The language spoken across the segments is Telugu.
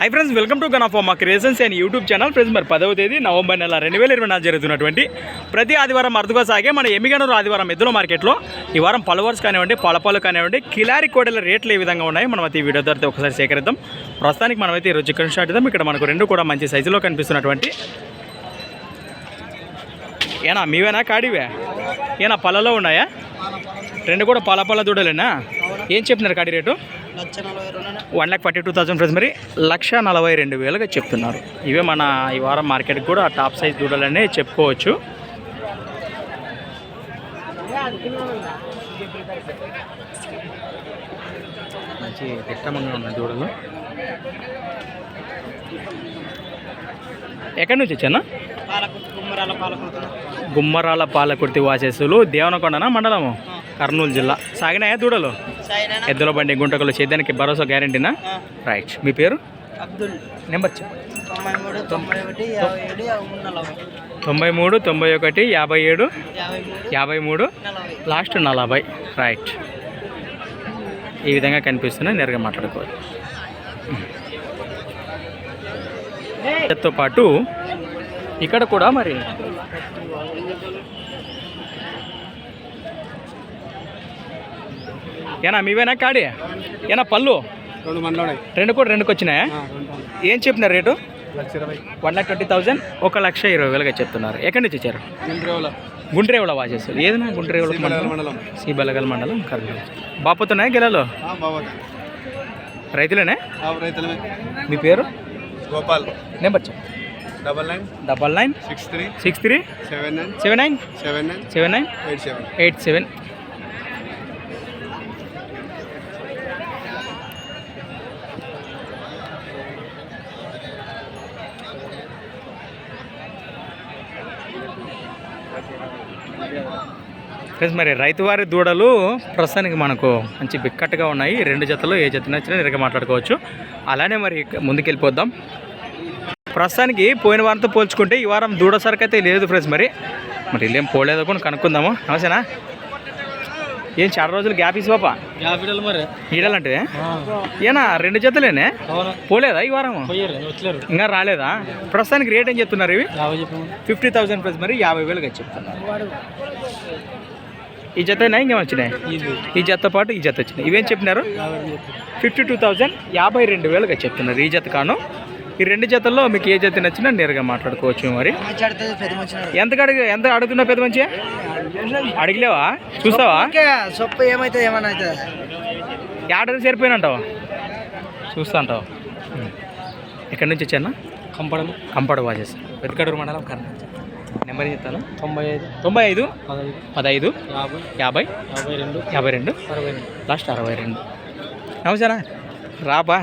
హై ఫ్రెండ్స్ వెల్కమ్ టు గన్ ఆఫ్ మా creations and YouTube channel friends మరి పదవ తేదీ నవంబర్ నెల రెండు వేల ఇరవై నాలుగు జరుగుతున్నటువంటి ప్రతి ఆదివారం అరుదుగా సాగే మన ఎమ్మిగనూరు ఆదివారం ఎద్దుల మార్కెట్లో ఈ వారం పలవర్స్ కానివ్వండి పలపాలు కానివ్వండి కిలారి కోడల రేట్లు ఏ విధంగా ఉన్నాయి మనం అయితే ఈ వీడియో ద్వారా ఒకసారి సేకరిద్దాం. ప్రస్తుతానికి మనమైతే ఈరోజు చికెన్ స్టార్ట్ ఇద్దాం ఇక్కడ మనకు రెండు కూడా మంచి సైజులో కనిపిస్తున్నటువంటి ఏనా మీవేనా కాడివే? ఏనా పళ్ళలో ఉన్నాయా? రెండు కూడా పాల పాల దూడలేనా? ఏం చెప్పినారు కాడి rate? One lakh forty two thousand friends మరి లక్ష నలభై రెండు వేలుగా చెప్తున్నారు. ఇవే మన ఈ వారం మార్కెట్కి కూడా టాప్ సైజ్ దూడలనే చెప్పుకోవచ్చు. మంచి దిట్టమంగా ఉన్నాయి దూడలు. ఎక్కడి నుంచి వచ్చానా? పాలకుర్తి గుమ్మరాల పాలకుర్తి. గుమ్మరాల పాలకుర్తి వాసేసులు దేవనకొండన మండలము? కర్నూలు జిల్లా. సాగినాయా దూడలు? ఎద్దుల బండి గుంటకలు చేద్దానికి భరోసా గ్యారంటీనా? రైట్ మీ పేరు? అబ్దుల్. నెంబర్ తొంభై మూడు తొంభై ఒకటి యాభై ఏడు యాభై మూడు లాస్ట్ నలభై. రైట్ ఈ విధంగా కనిపిస్తున్నాయి నేరుగా మాట్లాడుకోవచ్చు తో పాటు ఇక్కడ కూడా మరి ఏనా మీవేనా కాడి? ఏనా పళ్ళు? రెండు మండలు ఉన్నాయి రెండు కూడా రెండుకి వచ్చినాయా? ఏం చెప్పినారు rate? One lakh twenty thousand ఒక లక్ష ఇరవై వేలుగా చెప్తున్నారు. ఎక్కడి నుంచి వచ్చారు? గుండ్రేవుల. వాచేస్తారు ఏదైనా? గుండ్రేవుల మండలం. సి బలగల్ మండలం కర్నూలు. బాపుతున్నాయా గెలలో? రైతులేనే? మీ పేరు? గోపాల్. నెంబర్ చెప్పు. Double nine. Double nine. Six three. Six three. Seven nine. Seven nine. Seven nine. Seven nine. Eight seven. Eight seven. Friends మరి రైతువారి దూడలు ప్రస్తుతానికి మనకు మంచి బిక్కట్టుగా ఉన్నాయి. రెండు జతలు ఏ జత నచ్చినా నిరగా మాట్లాడుకోవచ్చు. అలానే మరి ముందుకెళ్ళిపోద్దాం ప్రస్తుతానికి పోయిన వారంతో పోల్చుకుంటే ఈ వారం దూడ సరుకు అయితే లేదు ఫ్రెండ్స్ మరి. మరి ఇల్లేం పోలేదో కూడా కనుక్కుందాము. నమస్తేనా? ఏం చాలా రోజులు గ్యాప్ ఇసి పాప? మరి. ఈడాలంటే ఏనా రెండు జతలేనే? పోలేదా ఈ వారం? ఇంకా రాలేదా? ప్రస్తుతానికి రేట్ ఏం చెప్తున్నారు ఇవి? ఫిఫ్టీ థౌసండ్ ప్లస్ మరి యాభై వేలుగా చెప్తున్నారు. ఈ జతనా ఇంకేం వచ్చినాయి? ఈ జతతో పాటు ఈ జత వచ్చినాయి. ఇవేం చెప్పినారు? ఫిఫ్టీ టూ థౌజండ్ యాభై రెండు వేలుగా చెప్తున్నారు ఈ జత కాను. ఈ రెండు జతల్లో మీకు ఏ జత నచ్చినా నేరుగా మాట్లాడుకోవచ్చు మరి. ఎంత అడిగి ఎంత అడుగుతున్నా పెద్ద మంచి అడిగలేవా? చూస్తావా? సొప్పు ఏడాది సరిపోయినంటావా? చూస్తా అంటావా ఎక్కడి నుంచి వచ్చానా? కంపడం కంపడ వాచెస్ వెతకడూరు మండలం కర్ణాటక నెంబర్ చెప్తాను? తొంభై ఐదు. తొంభై ఐదు? పదహైదు. యాభై. యాభై? యాభై రెండు. యాభై రెండు? అరవై రెండు. లాస్ట్ అరవై రెండు. నమస్కారా. రాబా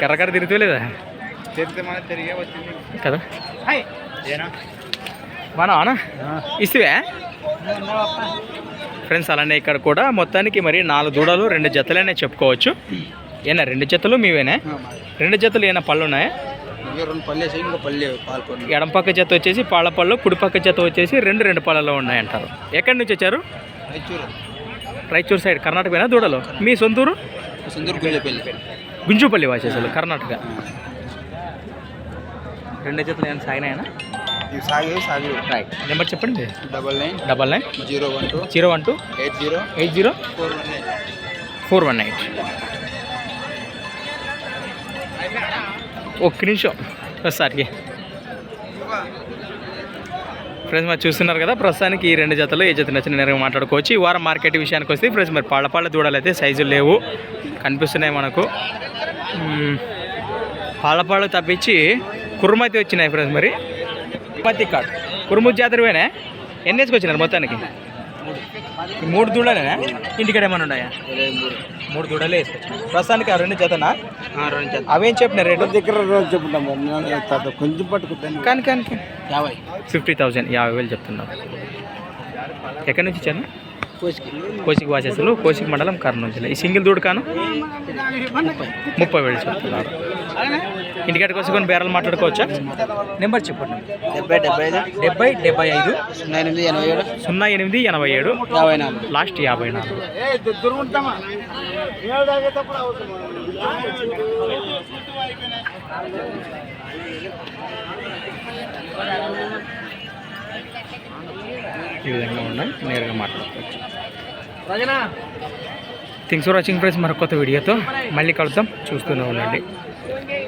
కర్రకర్ర తిరుగుతలేదా కదా. బానా అనా ఇస్తువే? ఫ్రెండ్స్ అలానే ఇక్కడ కూడా మొత్తానికి మరి నాలుగు దూడలు రెండు జతలనే చెప్పుకోవచ్చు. ఏనా రెండు జతలు మీవేనా? రెండు జతలు ఏమైనా పళ్ళు ఉన్నాయా రెండు ఇంకో ఎడం పక్క జత వచ్చేసి పాల పళ్ళు కుడి పక్క జత వచ్చేసి రెండు రెండు పళ్ళలో ఉన్నాయంటారు. ఎక్కడి నుంచి వచ్చారు? రైచూరు రాయచూరు సైడ్ కర్ణాటకనా దూడలు? మీ సొంతూరు? గుండెపల్లి గుంజుపల్లి. వాసేసాలు కర్ణాటక. రెండు జతలు ఏమైనా సాగినాయనా? సాగు సాగు నెంబర్ చెప్పండి. Double nine double nine zero one two zero one two eight zero eight zero four one eight four one eight ఒక్క నిమిషం. ఒకసారికి ఫ్రెండ్స్ మరి చూస్తున్నారు కదా ప్రస్తుతానికి ఈ రెండు జతలు ఏ జత నచ్చిన నేరుగా మాట్లాడుకోవచ్చు. ఈ వారం మార్కెట్ విషయానికి వస్తే ఫ్రెండ్స్ మరి పళ్ళ పళ్ళ దూడలు అయితే సైజులు లేవు. కనిపిస్తున్నాయి మనకు. మ్మ్. తప్పించి కుర్మతి వచ్చినాయి ఫ్రెండ్స్ మరి. కుర్మతి కాదు కుర్మతి జాతరవేనే ఎన్నేసుకొచ్చినారు మొత్తానికి? మూడు. దూడలేనా? ఇంటికాడ ఏమైనా ఉన్నాయా? మూడు దూడలే వేసుకొచ్చాను ప్రస్తుతానికి ఆ రెండు జతనా? అవేం చెప్పిన రేటు? దగ్గర రోజు చెప్పుకుంటాం కొంచెం పట్టుకుంటాను. కానీ కానీ యాభై. ఫిఫ్టీ థౌజండ్ యాభై వేలు చెప్తున్నారు. ఎక్కడి నుంచి ఇచ్చాను కోసికి. వాచెస్లు కోసిక్ మండలం కర్నూలు జిల్లా. ఈ సింగిల్ దూడు కాను ముప్పై వేలు చెప్తున్నారు. ఇంటికాడికి వచ్చి కొన్ని బేరాలు మాట్లాడుకోవచ్చా? నెంబర్ చెప్పండి డెబ్బై డెబ్బై ఐదు. డెబ్బై డెబ్బై ఐదు. సున్నా ఎనిమిది ఎనభై ఏడు. సున్నా ఎనిమిది ఎనభై ఏడు. యాభై నాలుగు. లాస్ట్ యాభై నాలుగు. ఈ విధంగా ఉన్నాయి నేరుగా మాట్లాడుకోవచ్చు. థింగ్స్ ఫర్ వాచింగ్ ఫ్రెండ్స్ మరొక కొత్త వీడియోతో మళ్ళీ కలుద్దాం. చూస్తూనే ఉండండి. Wingate.